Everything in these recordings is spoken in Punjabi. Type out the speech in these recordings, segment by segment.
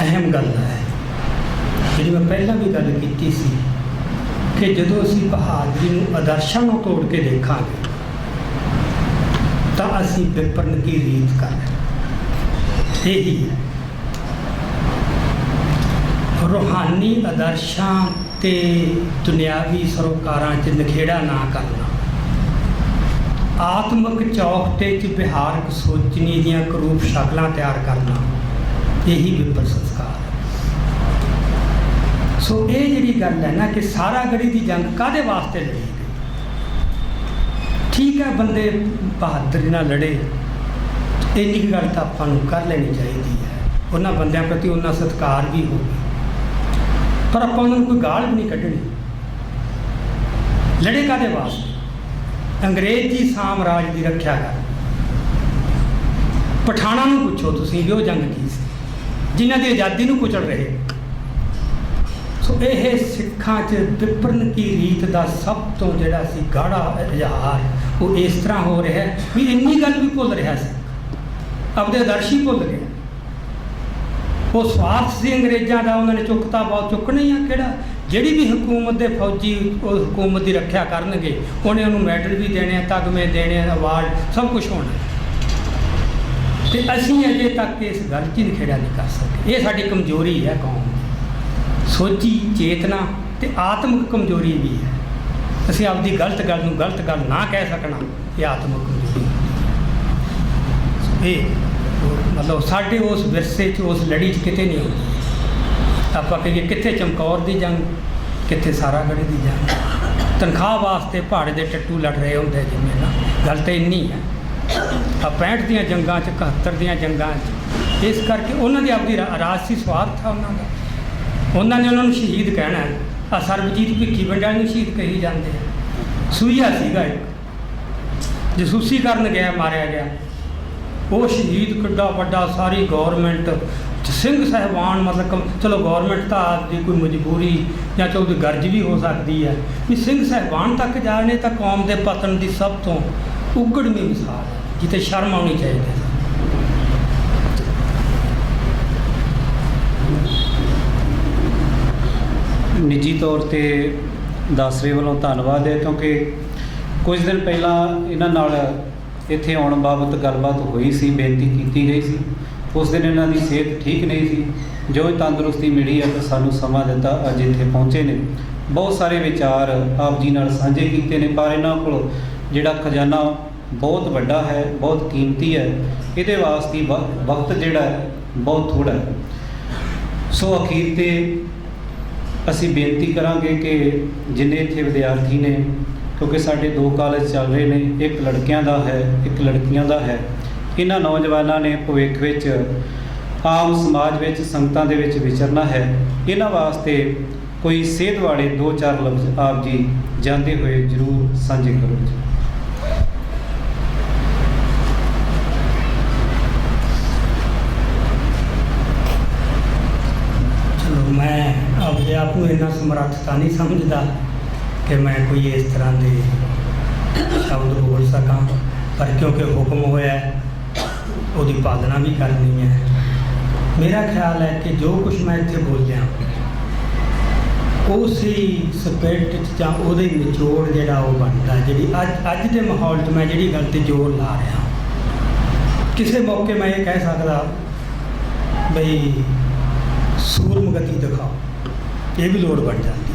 ਅਹਿਮ ਗੱਲ ਹੈ। ਜਿਹੜੀ ਮੈਂ ਪਹਿਲਾਂ ਵੀ ਗੱਲ ਕੀਤੀ ਸੀ ਕਿ ਜਦੋਂ ਅਸੀਂ ਬਹਾਦਰੀ ਨੂੰ ਆਦਰਸ਼ਾਂ ਨੂੰ ਤੋੜ ਕੇ ਦੇਖਾਂਗੇ, ਤਾਂ ਅਸੀਂ ਵਿਪਰਨ ਕੀ ਰੀਤ ਕਰ ਇਹੀ ਹੈ। ਰੂਹਾਨੀ ਆਦਰਸ਼ਾਂ ਤੇ ਦੁਨਿਆਵੀ ਸਰੋਕਾਰਾਂ 'ਚ ਨਖੇੜਾ ਨਾ ਕਰਨਾ। ਆਤਮਿਕ ਚੌਕਟੇ 'ਚ ਵਿਹਾਰਕ ਸੋਚਣੀ ਦੀਆਂ ਕਰੂਪ ਸ਼ਕਲਾਂ ਤਿਆਰ ਕਰਨਾ। ਇਹੀ ਵਿਪਰ ਸੰਸਕਾਰ। ਸੋ ਇਹ ਜਿਹੜੀ ਗੱਲ ਹੈ ਨਾ ਕਿ ਸਾਰਾ ਗੜੀ ਦੀ ਜੰਗ ਕਾਦੇ ਵਾਸਤੇ ਲੜੀ ਗਈ? ਠੀਕ ਹੈ, ਬੰਦੇ ਬਹਾਦਰੀ ਨਾਲ ਲੜੇ। ਇੰਨੀ ਕੁ ਗੱਲ ਤਾਂ ਆਪਾਂ ਨੂੰ ਕਰ ਲੈਣੀ ਚਾਹੀਦੀ ਹੈ। ਉਹਨਾਂ ਬੰਦਿਆਂ ਪ੍ਰਤੀ ਉਹਨਾਂ ਸਤਿਕਾਰ ਵੀ ਹੋਵੇ ਪਰ ਆਪਾਂ ਉਹਨਾਂ ਨੂੰ ਕੋਈ ਗਾਲ ਵੀ ਨਹੀਂ ਕੱਢਣੀ। ਲੜੇ ਕਾਦੇ ਵਾਸਤੇ? ਅੰਗਰੇਜ਼ੀ ਸਾਮਰਾਜ ਦੀ ਰੱਖਿਆ ਕਰ। ਪਠਾਣਾ ਨੂੰ ਪੁੱਛੋ ਤੁਸੀਂ ਵੀ ਉਹ ਜੰਗ ਕੀ ਸੀ? ਜਿਨ੍ਹਾਂ ਦੀ ਆਜ਼ਾਦੀ ਨੂੰ ਕੁਚਲ ਰਹੇ। ਸੋ ਇਹ ਸਿੱਖਾਂ 'ਚ ਵਿਪਰਨ ਕੀ ਰੀਤ ਦਾ ਸਭ ਤੋਂ ਜਿਹੜਾ ਸੀ ਗਾੜਾ ਇਜ਼ਹਾਰ, ਉਹ ਇਸ ਤਰ੍ਹਾਂ ਹੋ ਰਿਹਾ ਵੀ ਇੰਨੀ ਗੱਲ ਵੀ ਭੁੱਲ ਰਿਹਾ ਸੀ। ਆਪਦੇ ਆਦਰਸ਼ ਹੀ ਭੁੱਲ ਗਿਆ। ਉਹ ਸਵਾਰਥ ਸੀ ਅੰਗਰੇਜ਼ਾਂ ਦਾ, ਉਹਨਾਂ ਨੇ ਚੁੱਕਤਾ ਬਹੁਤ, ਚੁੱਕਣਾ ਆ ਕਿਹੜਾ? ਜਿਹੜੀ ਵੀ ਹਕੂਮਤ ਦੇ ਫੌਜੀ ਉਹ ਹਕੂਮਤ ਦੀ ਰੱਖਿਆ ਕਰਨਗੇ, ਉਹਨੇ ਉਹਨੂੰ ਮੈਡਲ ਵੀ ਦੇਣੇ ਆ, ਤਗਮੇ ਦੇਣੇ ਆ ਅਵਾਰਡ ਸਭ ਕੁਝ ਹੋਣਾ। ਤੇ ਅਸੀਂ ਅਜੇ ਤੱਕ ਇਸ ਗੱਲ 'ਚ ਹੀ ਨਿਖੇੜਾ ਨਹੀਂ ਕਰ ਸਕੇ। ਇਹ ਸਾਡੀ ਕਮਜ਼ੋਰੀ ਹੈ ਕੌਮ ਦੀ। ਸੋਚੀ, ਚੇਤਨਾ ਤੇ ਆਤਮਿਕ ਕਮਜ਼ੋਰੀ ਵੀ ਹੈ। ਅਸੀਂ ਆਪਦੀ ਗਲਤ ਗੱਲ ਨੂੰ ਗਲਤ ਗੱਲ ਨਾ ਕਹਿ ਸਕਣਾ, ਇਹ ਆਤਮਿਕ ਕਮਜ਼ੋਰੀ ਇਹ ਮਤਲਬ ਸਾਡੇ ਉਸ ਵਿਰਸੇ 'ਚ, ਉਸ ਲੜੀ 'ਚ ਕਿਤੇ ਨਹੀਂ ਹੁੰਦੀ। ਆਪਾਂ ਕਹੀਏ ਕਿੱਥੇ ਚਮਕੌਰ ਦੀ ਜੰਗ, ਕਿੱਥੇ ਸਾਰਾਗੜ੍ਹ ਦੀ ਜੰਗ। ਤਨਖਾਹ ਵਾਸਤੇ ਪਹਾੜੇ ਦੇ ਟੱਟੂ ਲੜ ਰਹੇ ਹੁੰਦੇ ਜਿਵੇਂ ਨਾ। ਗੱਲ ਤਾਂ ਇੰਨੀ ਹੈ। 65 ਦੀਆਂ ਜੰਗਾਂ 'ਚ 71 ਦੀਆਂ ਜੰਗਾਂ 'ਚ। ਇਸ ਕਰਕੇ ਉਹਨਾਂ ਦੀ ਆਪਦੀ ਰਾ- ਰਾਜਸੀ ਸਵਾਰਥ ਆ ਉਹਨਾਂ ਦਾ। ਉਹਨਾਂ ਨੇ ਉਹਨਾਂ ਨੂੰ ਸ਼ਹੀਦ ਕਹਿਣਾ ਹੈ। ਆ ਸਰਬਜੀਤ ਭਿੱਖੀ ਵੰਡਾਂ ਨੂੰ ਸ਼ਹੀਦ ਕਹੀ ਜਾਂਦੇ ਆ। ਸੂਈਆ ਸੀਗਾ ਇੱਕ। ਜਸੂਸੀ ਕਰਨ ਗਿਆ, ਮਾਰਿਆ ਗਿਆ। ਉਹ ਸ਼ਹੀਦ ਕਿੱਡਾ ਵੱਡਾ, ਸਾਰੀ ਗਵਰਨਮੈਂਟ ਸਿੰਘ ਸਹਿਬਾਨ, ਮਤਲਬ ਕਮ- ਚਲੋ ਗਵਰਨਮੈਂਟ ਤਾਂ ਦੀ ਕੋਈ ਮਜਬੂਰੀ ਜਾਂ ਚਲੋ ਉਹਦੀ ਗਰਜ ਵੀ ਹੋ ਸਕਦੀ ਹੈ। ਵੀ ਸਿੰਘ ਸਹਿਬਾਨ ਤੱਕ ਜਾਣੇ ਤਾਂ ਕੌਮ ਦੇ ਪਤਨ ਦੀ ਸਭ ਤੋਂ ਉਗੜਵੀਂ ਮਿਸਾਲ। ਹੈ ਸ਼ਰਮ ਆਉਣੀ ਚਾਹੀਦੀ ਹੈ। ਨਿੱਜੀ ਤੌਰ ਤੇ ਦਾਸਰੇ ਵੱਲੋਂ ਧੰਨਵਾਦ ਹੈ, ਕਿਉਂਕਿ ਕੁਝ ਦਿਨ ਪਹਿਲਾਂ ਇਹਨਾਂ ਨਾਲ ਇੱਥੇ ਆਉਣ ਬਾਬਤ ਗੱਲਬਾਤ ਹੋਈ ਸੀ, ਬੇਨਤੀ ਕੀਤੀ ਗਈ ਸੀ। ਉਸ ਦਿਨ ਇਹਨਾਂ ਦੀ ਸਿਹਤ ਠੀਕ ਨਹੀਂ ਸੀ। ਜੋ ਤੰਦਰੁਸਤੀ ਮਿਲੀ ਹੈ, ਤਾਂ ਸਾਨੂੰ ਸਮਾਂ ਦਿੱਤਾ, ਅੱਜ ਇੱਥੇ ਪਹੁੰਚੇ ਨੇ। ਬਹੁਤ ਸਾਰੇ ਵਿਚਾਰ ਆਪ ਜੀ ਨਾਲ ਸਾਂਝੇ ਕੀਤੇ ਨੇ, ਪਰ ਇਹਨਾਂ ਕੋਲ ਜਿਹੜਾ ਖਜ਼ਾਨਾ ਬਹੁਤ ਵੱਡਾ ਹੈ, ਬਹੁਤ ਕੀਮਤੀ ਹੈ। ਇਹਦੇ ਵਾਸਤੇ ਵਕ- ਵਕਤ ਜਿਹੜਾ ਹੈ, ਬਹੁਤ ਥੋੜਾ ਹੈ। ਸੋ ਅਖੀਰ ਤੇ ਅਸੀਂ ਬੇਨਤੀ ਕਰਾਂਗੇ ਕਿ ਜਿੰਨੇ ਇੱਥੇ ਵਿਦਿਆਰਥੀ ਨੇ, ਕਿਉਂਕਿ ਸਾਡੇ ਦੋ ਕਾਲਜ ਚੱਲ ਰਹੇ ਨੇ, ਇੱਕ ਲੜਕਿਆਂ ਦਾ ਹੈ, ਇੱਕ ਲੜਕੀਆਂ ਦਾ ਹੈ। ਇਹਨਾਂ ਨੌਜਵਾਨਾਂ ਨੇ ਭਵਿੱਖ ਵਿੱਚ ਆਮ ਸਮਾਜ ਵਿੱਚ ਸੰਗਤਾਂ ਦੇ ਵਿੱਚ ਵਿਚਰਨਾ ਹੈ। ਇਹਨਾਂ ਵਾਸਤੇ ਕੋਈ ਸੇਧ ਵਾਲੇ ਦੋ ਚਾਰ ਲਫ਼ਜ਼ ਆਪ ਜੀ ਜਾਂਦੇ ਹੋਏ ਜ਼ਰੂਰ ਸਾਂਝੇ ਕਰੋ ਜੀ ਚਲੋ ਮੈਂ ਆਪਣੇ ਆਪ ਨੂੰ ਤਾਂ ਨਹੀਂ ਸਮਝਦਾ ਕਿ ਮੈਂ ਕੋਈ ਇਸ ਤਰ੍ਹਾਂ ਦੇ ਸ਼ਬਦ ਬੋਲ ਸਕਾਂ, ਪਰ ਕਿਉਂਕਿ ਹੁਕਮ ਹੋਇਆ, ਉਹਦੀ ਪਾਲਣਾ ਵੀ ਕਰਨੀ ਹੈ। ਮੇਰਾ ਖਿਆਲ ਹੈ ਕਿ ਜੋ ਕੁਝ ਮੈਂ ਇੱਥੇ ਬੋਲਿਆ ਉਸੇ ਸਪਿਰਟ ਚ ਜਾਂ ਉਹਦੇ ਨਿਚੋੜ ਜਿਹੜਾ ਉਹ ਬਣਦਾ, ਜਿਹੜੀ ਅੱਜ ਅੱਜ ਦੇ ਮਾਹੌਲ 'ਚ ਮੈਂ ਜਿਹੜੀ ਗੱਲ ਤੇ ਜ਼ੋਰ ਲਾ ਰਿਹਾ ਕਿਸੇ ਮੌਕੇ ਮੈਂ ਇਹ ਕਹਿ ਸਕਦਾ, ਬਈ ਸੂਰਮਗਤੀ ਦਿਖਾਓ। ਇਹ ਵੀ ਲੋੜ ਬਣ ਜਾਂਦੀ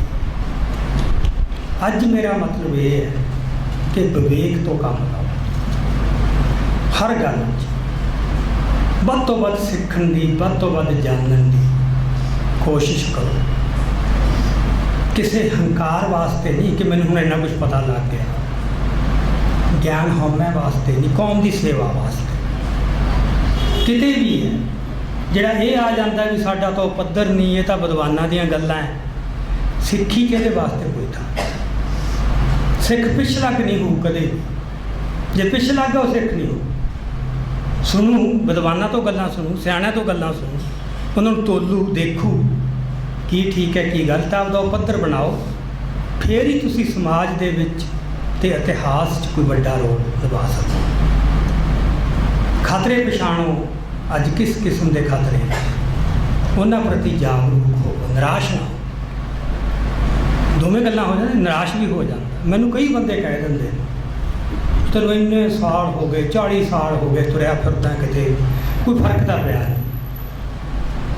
ਅੱਜ ਮੇਰਾ ਮਤਲਬ ਇਹ ਹੈ ਕਿ ਵਿਵੇਕ ਤੋਂ ਕੰਮ ਲਓ ਹਰ ਗੱਲ ਵਿੱਚ। ਵੱਧ ਤੋਂ ਵੱਧ ਸਿੱਖਣ ਦੀ, ਵੱਧ ਤੋਂ ਵੱਧ ਜਾਣਨ ਦੀ ਕੋਸ਼ਿਸ਼ ਕਰੋ। ਕਿਸੇ ਹੰਕਾਰ ਵਾਸਤੇ ਨਹੀਂ ਕਿ ਮੈਨੂੰ ਹੁਣ ਇੰਨਾ ਕੁਝ ਪਤਾ ਲੱਗ ਗਿਆ। ਗਿਆਨ ਹਉਮੈ ਵਾਸਤੇ ਨਹੀਂ, ਕੌਮ ਦੀ ਸੇਵਾ ਵਾਸਤੇ। ਕਿਤੇ ਵੀ ਹੈ। ਜਿਹੜਾ ਇਹ ਆ ਜਾਂਦਾ ਵੀ ਸਾਡਾ ਤਾਂ ਪੱਧਰ ਨਹੀਂ, ਇਹ ਤਾਂ ਵਿਦਵਾਨਾਂ ਦੀਆਂ ਗੱਲਾਂ ਹੈ ਸਿੱਖੀ ਕਿਹਦੇ ਵਾਸਤੇ ਕੋਈ ਥਾਂ? ਸਿੱਖ ਪਿਛਲਾ ਕਿ ਨਹੀਂ ਹੋਊ ਕਦੇ। ਜੇ ਪਿਛਲਾ ਗਾ ਉਹ ਸਿੱਖ ਨਹੀਂ ਹੋਊ। ਸੁਣੂ, ਵਿਦਵਾਨਾਂ ਤੋਂ ਗੱਲਾਂ ਸੁਣੂ, ਸਿਆਣਿਆਂ ਤੋਂ ਗੱਲਾਂ ਸੁਣੂ। ਉਹਨਾਂ ਨੂੰ ਤੋਲੂ, ਦੇਖੂ, ਕੀ ਠੀਕ ਹੈ ਕੀ ਗਲਤ ਹੈ ਉਹਦਾ ਉਹ ਪੱਧਰ ਬਣਾਓ। ਫੇਰ ਹੀ ਤੁਸੀਂ ਸਮਾਜ ਦੇ ਵਿੱਚ ਤੇ ਇਤਿਹਾਸ 'ਚ ਕੋਈ ਵੱਡਾ ਰੋਲ ਨਿਭਾ ਸਕੋ ਖਤਰੇ ਪਛਾਣੋ। ਅੱਜ ਕਿਸ ਕਿਸਮ ਦੇ ਖਤਰੇ ਉਹਨਾਂ ਪ੍ਰਤੀ ਜਾਗਰੂਕ ਹੋ ਨਿਰਾਸ਼ ਨਾ ਹੋ। ਦੋਵੇਂ ਗੱਲਾਂ ਹੋ ਜਾਂਦੀਆਂ, ਨਿਰਾਸ਼ ਵੀ ਹੋ ਜਾਂਦਾ। ਮੈਨੂੰ ਕਈ ਬੰਦੇ ਕਹਿ ਦਿੰਦੇ ਨੇ, ਤੈਨੂੰ ਇੰਨੇ ਸਾਲ ਹੋ ਗਏ 40 ਸਾਲ ਹੋ ਗਏ ਤੁਰਿਆ ਫਿਰਦਾ ਕਿਤੇ, ਕੋਈ ਫ਼ਰਕ ਤਾਂ ਪਿਆ ਨਹੀਂ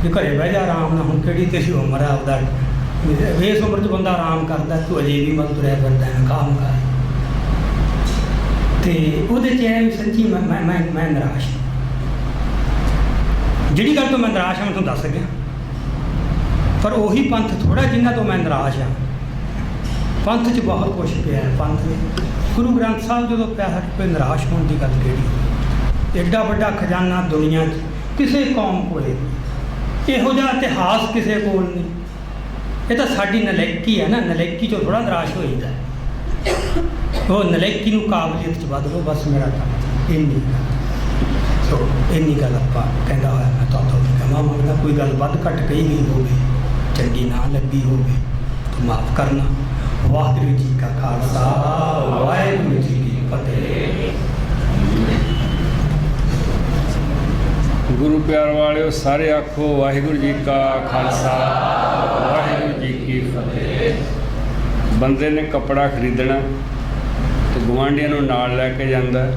ਵੀ ਘਰੇ ਬਹਿ ਜਾ ਆਰਾਮ ਨਾਲ, ਹੁਣ ਕਿਹੜੀ ਤੇਰੀ ਉਮਰ ਆ ਉਹਦਾ ਇਸ ਉਮਰ 'ਚ ਬੰਦਾ ਆਰਾਮ ਕਰਦਾ, ਤੂੰ ਅਜੇ ਵੀ ਮਨ ਤੁਰਿਆ ਫਿਰਦਾ ਹੈ, ਕੰਮ ਕਰ। ਤੇ ਉਹਦੇ ਚ ਇਹ ਵੀ ਸੱਚੀ ਮੈਂ ਮੈਂ ਮੈਂ ਮੈਂ ਨਿਰਾਸ਼ ਹਾਂ। ਜਿਹੜੀ ਗੱਲ ਤੋਂ ਮੈਂ ਨਿਰਾਸ਼ ਹਾਂ, ਮੈਂ ਤੁਹਾਨੂੰ ਦੱਸ ਗਿਆ ਪਰ ਉਹੀ ਪੰਥ ਥੋੜਾ ਜਿੰਨਾ ਤੋਂ ਮੈਂ ਨਿਰਾਸ਼ ਹਾਂ। ਪੰਥ 'ਚ ਬਹੁਤ ਕੁਝ ਪਿਆ ਹੈ, ਪੰਥ ਨੇ ਗੁਰੂ ਗ੍ਰੰਥ ਸਾਹਿਬ ਜਦੋਂ ਪਿਆ ਹੈ, ਕੋਈ ਨਿਰਾਸ਼ ਹੋਣ ਦੀ ਗੱਲ ਕਿਹੜੀ? ਐਡਾ ਵੱਡਾ ਖਜ਼ਾਨਾ ਦੁਨੀਆ 'ਚ, ਕਿਸੇ ਕੌਮ ਕੋਲੇ ਨਹੀਂ। ਇਹੋ ਜਿਹਾ ਇਤਿਹਾਸ ਕਿਸੇ ਕੋਲ ਨਹੀਂ। ਇਹ ਤਾਂ ਸਾਡੀ ਨਲੇਕੀ ਹੈ ਨਾ, ਨਲੇਕੀ 'ਚੋਂ ਥੋੜਾ ਨਿਰਾਸ਼ ਹੋ ਜਾਂਦਾ ਉਹ ਨਲੇਕੀ ਨੂੰ ਕਾਬਲੀਅਤ 'ਚ ਬਦਲੋ ਬਸ ਮੇਰਾ ਕੰਮ ਇੰਨੀ ਗੱਲ। ਸੋ ਇੰਨੀ ਗੱਲ ਆਪਾਂ ਕਹਿੰਦਾ ਹੋਇਆ ਮੈਂ ਤਾਂ ਤੋਂ ਕਮਾ ਮੰਗਦਾ ਕੋਈ ਗੱਲ ਵੱਧ ਘੱਟ ਕਹੀ ਨਹੀਂ ਹੋਵੇ, ਚੰਗੀ ਨਾ ਲੱਗੀ ਹੋਵੇ, ਤਾਂ ਮਾਫ ਕਰਨਾ। ਵਾਹਿਗੁਰੂ ਜੀ ਕਾ ਖਾਲਸਾ, ਵਾਹਿਗੁਰੂ ਜੀ ਕੀ ਫਤਿਹ। ਗੁਰੂ ਪਿਆਰ ਵਾਲਿਓ, ਸਾਰੇ ਆਖੋ ਵਾਹਿਗੁਰੂ ਜੀ ਕਾ ਖਾਲਸਾ, ਵਾਹਿਗੁਰੂ ਜੀ ਕੀ ਫਤਿਹ। ਬੰਦੇ ਨੇ ਕੱਪੜਾ ਖਰੀਦਣਾ ਤੇ ਗੁਆਂਢੀਆਂ ਨੂੰ ਨਾਲ ਲੈ ਕੇ ਜਾਂਦਾ।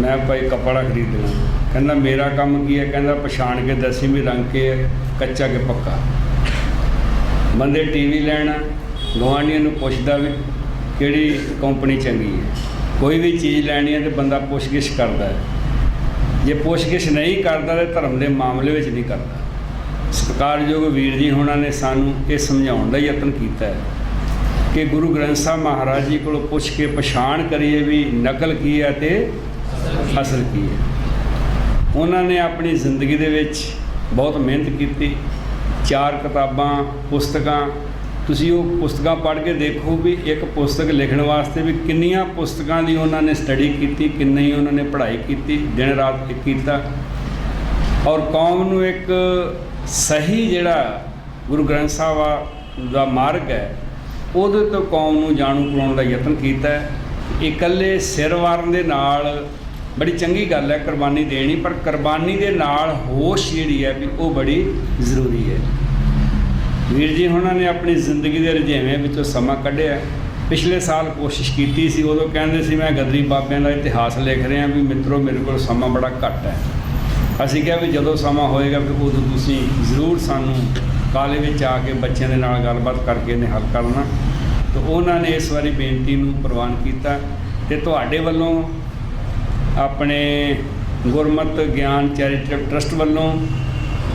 ਮੈਂ ਭਾਈ ਕੱਪੜਾ ਖਰੀਦਣਾ ਕਹਿੰਦਾ ਮੇਰਾ ਕੰਮ ਕੀ ਹੈ? ਕਹਿੰਦਾ ਪਛਾਣ ਕੇ ਦੱਸੀ ਵੀ ਰੰਗ ਕੇ ਹੈ, ਕੱਚਾ ਕਿ ਪੱਕਾ? ਬੰਦੇ ਟੀਵੀ ਲੈਣਾ ਗੁਆਂਢੀਆਂ ਨੂੰ ਪੁੱਛਦਾ ਵੀ ਕਿਹੜੀ ਕੰਪਨੀ ਚੰਗੀ ਹੈ। ਕੋਈ ਵੀ ਚੀਜ਼ ਲੈਣੀ ਹੈ ਤੇ ਬੰਦਾ ਪੁੱਛਗਿਛ ਕਰਦਾ ਹੈ। ਜੇ ਪੁੱਛਗਿਛ ਨਹੀਂ ਕਰਦਾ ਤੇ ਧਰਮ ਦੇ ਮਾਮਲੇ ਵਿੱਚ ਨਹੀਂ ਕਰਦਾ। ਸਤਿਕਾਰਯੋਗ ਵੀਰ ਜੀ ਹੋਣਾ ਨੇ ਸਾਨੂੰ ਇਹ ਸਮਝਾਉਣ ਦਾ ਯਤਨ ਕੀਤਾ ਹੈ ਕਿ ਗੁਰੂ ਗ੍ਰੰਥ ਸਾਹਿਬ ਮਹਾਰਾਜ ਜੀ ਕੋਲੋਂ ਪੁੱਛ ਕੇ ਪਛਾਣ ਕਰੀਏ ਵੀ ਨਕਲ ਕੀ ਹੈ ਤੇ ਅਸਲ ਕੀ ਹੈ। ਉਹਨਾਂ ਨੇ ਆਪਣੀ ਜ਼ਿੰਦਗੀ ਦੇ ਵਿੱਚ ਬਹੁਤ ਮਿਹਨਤ ਕੀਤੀ। ਚਾਰ ਕਿਤਾਬਾਂ, ਪੁਸਤਕਾਂ। ਤੁਸੀਂ ਉਹ ਪੁਸਤਕਾਂ ਪੜ੍ਹ ਕੇ ਦੇਖੋ ਵੀ ਇੱਕ ਪੁਸਤਕ ਲਿਖਣ ਵਾਸਤੇ ਵੀ ਕਿੰਨੀਆਂ ਪੁਸਤਕਾਂ ਦੀ ਉਹਨਾਂ ਨੇ ਸਟੱਡੀ ਕੀਤੀ, ਕਿੰਨੀ ਉਹਨਾਂ ਨੇ ਪੜ੍ਹਾਈ ਕੀਤੀ, ਦਿਨ ਰਾਤ ਇੱਕ ਕੀਤਾ। ਔਰ ਕੌਮ ਨੂੰ ਇੱਕ ਸਹੀ ਜਿਹੜਾ ਗੁਰੂ ਗ੍ਰੰਥ ਸਾਹਿਬ ਦਾ ਮਾਰਗ ਹੈ, ਉਹਦੇ ਤੋਂ ਕੌਮ ਨੂੰ ਜਾਣੂ ਕਰਾਉਣ ਦਾ ਯਤਨ ਕੀਤਾ ਹੈ। ਇਕੱਲੇ ਸਿਰ ਵਾਰਨ ਦੇ ਨਾਲ ਬੜੀ ਚੰਗੀ ਗੱਲ ਹੈ, ਕੁਰਬਾਨੀ ਦੇਣੀ, ਪਰ ਕੁਰਬਾਨੀ ਦੇ ਨਾਲ ਹੋਸ਼ ਜਿਹੜੀ ਹੈ ਵੀ ਉਹ ਬੜੀ ਜ਼ਰੂਰੀ ਹੈ। ਵੀਰ ਜੀ, ਉਹਨਾਂ ਨੇ ਆਪਣੀ ਜ਼ਿੰਦਗੀ ਦੇ ਰੁਝੇਵੇਂ ਵਿੱਚੋਂ ਸਮਾਂ ਕੱਢਿਆ। ਪਿਛਲੇ ਸਾਲ ਕੋਸ਼ਿਸ਼ ਕੀਤੀ ਸੀ, ਉਦੋਂ ਕਹਿੰਦੇ ਸੀ, ਮੈਂ ਗਦਰੀ ਬਾਬਿਆਂ ਦਾ ਇਤਿਹਾਸ ਲਿਖ ਰਿਹਾ ਵੀ ਮਿੱਤਰੋ, ਮੇਰੇ ਕੋਲ ਸਮਾਂ ਬੜਾ ਘੱਟ ਹੈ। ਅਸੀਂ ਕਿਹਾ ਵੀ ਜਦੋਂ ਸਮਾਂ ਹੋਏਗਾ ਫਿਰ ਉਦੋਂ ਤੁਸੀਂ ਜ਼ਰੂਰ ਸਾਨੂੰ ਕਾਲੇ ਵਿੱਚ ਆ ਕੇ ਬੱਚਿਆਂ ਦੇ ਨਾਲ ਗੱਲਬਾਤ ਕਰਕੇ ਇਹਨੇ ਹੱਲ ਕਰਨਾ। ਤੇ ਉਹਨਾਂ ਨੇ ਇਸ ਵਾਰੀ ਬੇਨਤੀ ਨੂੰ ਪ੍ਰਵਾਨ ਕੀਤਾ ਤੇ ਤੁਹਾਡੇ ਵੱਲੋਂ ਆਪਣੇ ਗੁਰਮਤ ਗਿਆਨ ਚੈਰੀਟੇਬਲ ਟਰਸਟ ਵੱਲੋਂ,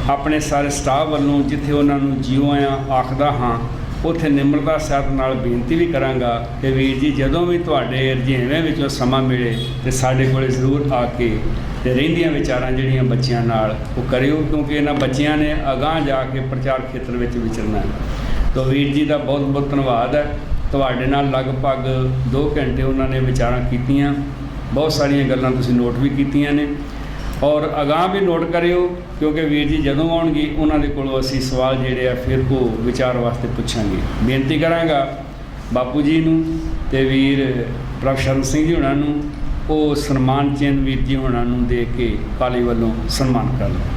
ਆਪਣੇ ਸਾਰੇ ਸਟਾਫ ਵੱਲੋਂ ਜਿੱਥੇ ਉਹਨਾਂ ਨੂੰ ਜਿਉ ਆਇਆਂ ਆਖਦਾ ਹਾਂ, ਉੱਥੇ ਨਿਮਰਤਾ ਸਹਿਤ ਨਾਲ ਬੇਨਤੀ ਵੀ ਕਰਾਂਗਾ ਕਿ ਵੀਰ ਜੀ, ਜਦੋਂ ਵੀ ਤੁਹਾਡੇ ਰੁਝੇਵੇਂ ਵਿੱਚੋਂ ਸਮਾਂ ਮਿਲੇ ਤੇ ਸਾਡੇ ਕੋਲੇ ਜ਼ਰੂਰ ਆ ਕੇ ਤੇ ਰਹਿੰਦੀਆਂ ਵਿਚਾਰਾਂ ਜਿਹੜੀਆਂ ਬੱਚਿਆਂ ਨਾਲ ਉਹ ਕਰਿਓ, ਕਿਉਂਕਿ ਇਹਨਾਂ ਬੱਚਿਆਂ ਨੇ ਅਗਾਂਹ ਜਾ ਕੇ ਪ੍ਰਚਾਰ ਖੇਤਰ ਵਿੱਚ ਵਿਚਰਨਾ ਹੈ। ਤੋ ਵੀਰ ਜੀ ਦਾ ਬਹੁਤ ਬਹੁਤ ਧੰਨਵਾਦ ਹੈ। ਤੁਹਾਡੇ ਨਾਲ ਲਗਭਗ 2 ਘੰਟੇ ਉਹਨਾਂ ਨੇ ਵਿਚਾਰਾਂ ਕੀਤੀਆਂ। ਬਹੁਤ ਸਾਰੀਆਂ ਗੱਲਾਂ ਤੁਸੀਂ ਨੋਟ ਵੀ ਕੀਤੀਆਂ ਨੇ। ਔਰ ਅਗਾਂਹ ਵੀ ਨੋਟ ਕਰਿਓ, ਕਿਉਂਕਿ ਵੀਰ ਜੀ ਜਦੋਂ ਆਉਣਗੇ, ਉਹਨਾਂ ਦੇ ਕੋਲੋਂ ਅਸੀਂ ਸਵਾਲ ਜਿਹੜੇ ਆ ਫਿਰ ਉਹ ਵਿਚਾਰ ਵਾਸਤੇ ਪੁੱਛਾਂਗੇ। ਬੇਨਤੀ ਕਰਾਂਗਾ ਬਾਪੂ ਜੀ ਨੂੰ ਤੇ ਵੀਰ ਪ੍ਰਭਸ਼ਰਨ ਸਿੰਘ ਜੀ ਉਹਨਾਂ ਨੂੰ, ਉਹ ਸਨਮਾਨ ਚਿੰਨ੍ਹ ਵੀਰ ਜੀ ਉਹਨਾਂ ਨੂੰ ਦੇ ਕੇ ਕਾਲੀ ਵੱਲੋਂ ਸਨਮਾਨ ਕਰ ਲਓ।